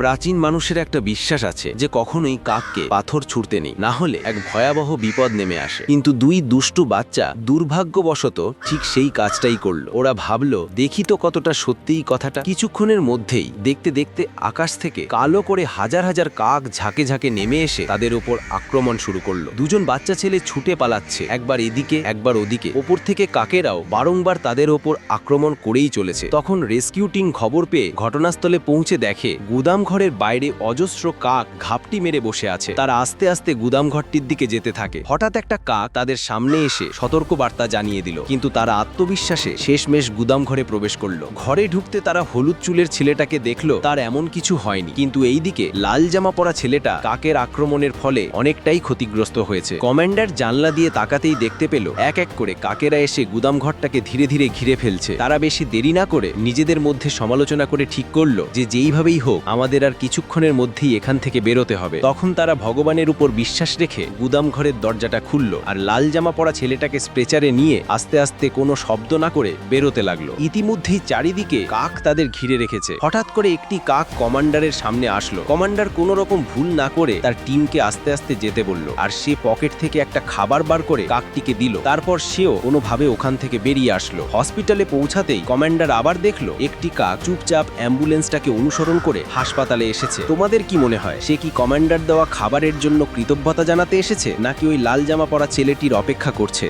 প্রাচীন মানুষের একটা বিশ্বাস আছে যে কখনোই কাককে পাথর ছুঁড়তে নেই, না হলে এক ভয়াবহ বিপদ নেমে আসে। কিন্তু দুই দুষ্টু বাচ্চা দুর্ভাগ্যবশত ঠিক সেই কাজটাই করল। ওরা ভাবলো, দেখি তো কতটা সত্যিই কথাটা। কিছুক্ষণের মধ্যেই দেখতে দেখতে আকাশ থেকে কালো করে হাজার হাজার কাক ঝাঁকে ঝাঁকে নেমে এসে তাদের ওপর আক্রমণ শুরু করল। দুজন বাচ্চা ছেলে ছুটে পালাচ্ছে, একবার এদিকে, একবার ওদিকে। ওপর থেকে কাকেরাও বারংবার তাদের ওপর আক্রমণ করেই চলেছে। তখন রেস্কিউ টিম খবর পেয়ে ঘটনাস্থলে পৌঁছে দেখে গুদাম ঘরের বাইরে অজস্র কাক ঘাপটি মেরে বসে আছে। তারা আস্তে আস্তে গুদাম ঘরটির দিকে যেতে থাকে। হঠাৎ একটা কাক তাদের সামনে এসে সতর্ক বার্তা জানিয়ে দিল। কিন্তু তারা আত্মবিশ্বাসে শেষমেশ গুদাম ঘরে প্রবেশ করল। ঘরে ঢুকতে তারা হলুদ চুলের ছেলেটাকে দেখল, তার এমন কিছু হয়নি। কিন্তু এইদিকে লাল জামা পরা ছেলেটা কাকের আক্রমণের ফলে অনেকটাই ক্ষতিগ্রস্ত হয়েছে। কমান্ডার জানলা দিয়ে তাকাতেই দেখতে পেল, এক এক করে কাকেরা এসে গুদাম ঘরটাকে ধীরে ধীরে ঘিরে ফেলছে। তারা বেশি দেরি না করে নিজেদের মধ্যে সমালোচনা করে ঠিক করল যে, যেইভাবেই হোক, আমাদের আর কিছুক্ষণের মধ্যেই এখান থেকে বেরোতে হবে। তখন তারা ভগবানের উপর বিশ্বাস রেখে গুদাম ঘরের দরজাটা খুলল আর লাল জামা পরা ছেলেটাকে স্প্রেচারে নিয়ে আস্তে আস্তে কোনো শব্দ না করে বেরোতে লাগল। ইতিমধ্যেই চারিদিকে কাক তাদের ঘিরে রেখেছে। হঠাৎ করে একটি কাক কমান্ডারের সামনে আসলো। কমান্ডার কোনো রকম ভুল না করে তার টিমকে আস্তে আস্তে যেতে বলল আর সে পকেট থেকে একটা খাবার বার করে কাকটিকে দিল। তারপর সেও কোনোভাবে ওখান থেকে বেরিয়ে আসলো। হসপিটালে পৌঁছাতেই কমান্ডার আবার দেখল একটি কাক চুপচাপ অ্যাম্বুলেন্সটাকে অনুসরণ করে হাসপাতালে এসেছে। তোমাদের কি মনে হয়, সে কি কমান্ডার দেওয়া খাবারের জন্য কৃতজ্ঞতা জানাতে এসেছে, নাকি ওই লাল জামা পরা ছেলেটির অপেক্ষা করছে?